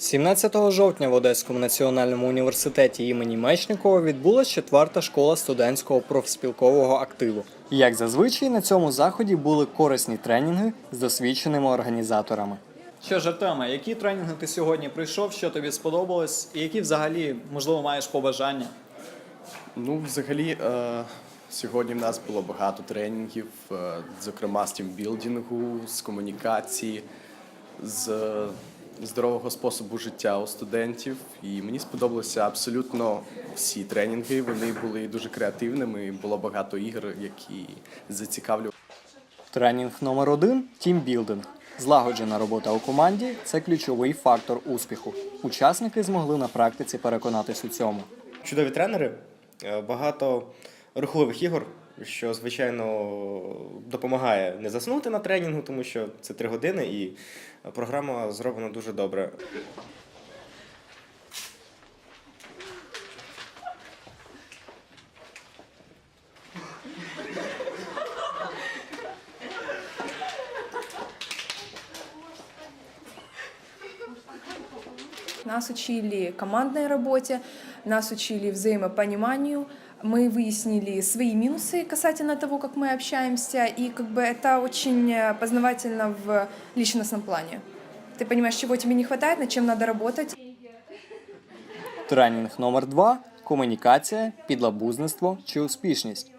17 жовтня в Одеському національному університеті імені Мечникова відбулася четверта школа студентського профспілкового активу. Як зазвичай, на цьому заході були корисні тренінги з досвідченими організаторами. Що ж, Артема, які тренінги ти сьогодні прийшов, що тобі сподобалось, і які взагалі, можливо, маєш побажання? Ну, взагалі, е, сьогодні в нас було багато тренінгів, е, зокрема з тімбілдингу, з комунікації, з е, здорового способу життя у студентів. І мені сподобалися абсолютно всі тренінги. Вони були дуже креативними, було багато ігор, які зацікавлювали. Тренінг номер один тімбілдинг. Злагоджена робота у команді це ключовий фактор успіху. Учасники змогли на практиці переконатись у цьому. чудові тренери, е, багато рухливих ігор, що звичайно допомагає не заснути на тренінгу, тому що це три години, і програма зроблена дуже добре. Нас учили командной работе, нас учили взаимопониманию Мы выяснили свои минусы касательно того, как мы общаемся, и как бы это очень э, познавательно в личностном плане. Ты понимаешь, чего тебе не хватает, над чем надо работать. Тренінг номер два комунікація, підлабузництво чи успішність.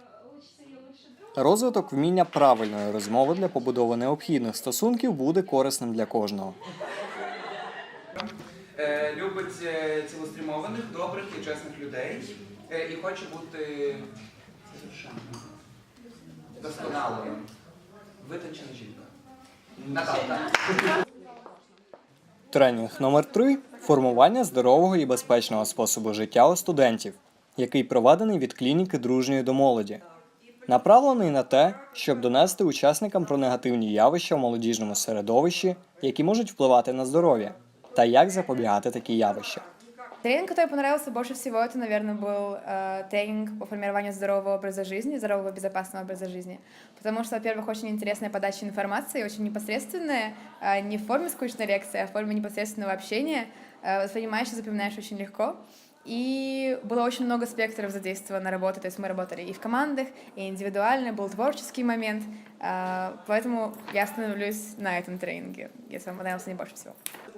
Розвиток вміння правильної розмови для побудови необхідних стосунків буде корисним для кожного. Е, любить е, цілеспрямованих, добрих і чесних людей е, і хоче бути досконалою. Витончена жінка. Наталка. Тренінг номер 3 формування здорового і безпечного способу життя у студентів, який проведений від клініки дружньої до молоді. Направлений на те, щоб донести учасникам про негативні явища в молодіжному середовищі, які можуть впливати на здоров'я, та як запобігати такі явища. Тренинг, который понравился больше всего, это, наверное, был э, тренинг по формированию здорового образа жизни, здорового безопасного образа жизни. Потому что, во-первых, очень интересная подача информации, очень непосредственная, э, не в форме скучной лекции, а в форме непосредственного общения. Э, воспринимаешь и запоминаешь очень легко. И было очень много спектров задействовано работы, то есть мы работали и в командах, и индивидуально, был творческий момент, Э, поэтому я остановлюсь на этом тренинге, если вам понравился не больше всего.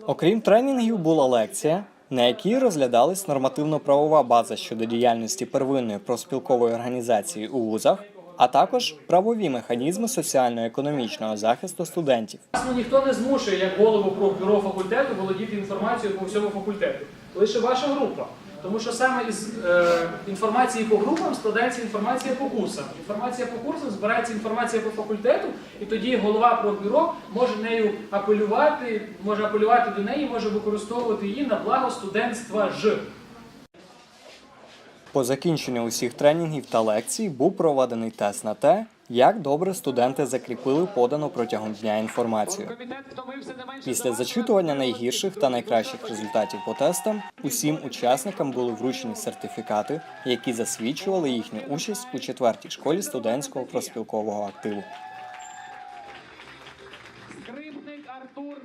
Окрім тренінгів, була лекція, на якій розглядалась нормативно-правова база щодо діяльності первинної профспілкової організації у вузах, а також правові механізми соціально-економічного захисту студентів. Власне, ніхто не змушує як голову про бюро факультету володіти інформацією по всьому факультету. Лише ваша група. Тому що саме із е, інформації по групам складається інформація по курсам. Інформація по курсам збирається інформація по факультету, і тоді голова профбюро може нею апелювати, може апелювати до неї, може використовувати її на благо студентства ж. По закінченню усіх тренінгів та лекцій був проведений тест на те, як добре студенти закріпили подану протягом дня інформацію. Після зачитування найгірших та найкращих результатів по тестам усім учасникам були вручені сертифікати, які засвідчували їхню участь у четвертій школі студентського проспілкового активу. Скрипник Артур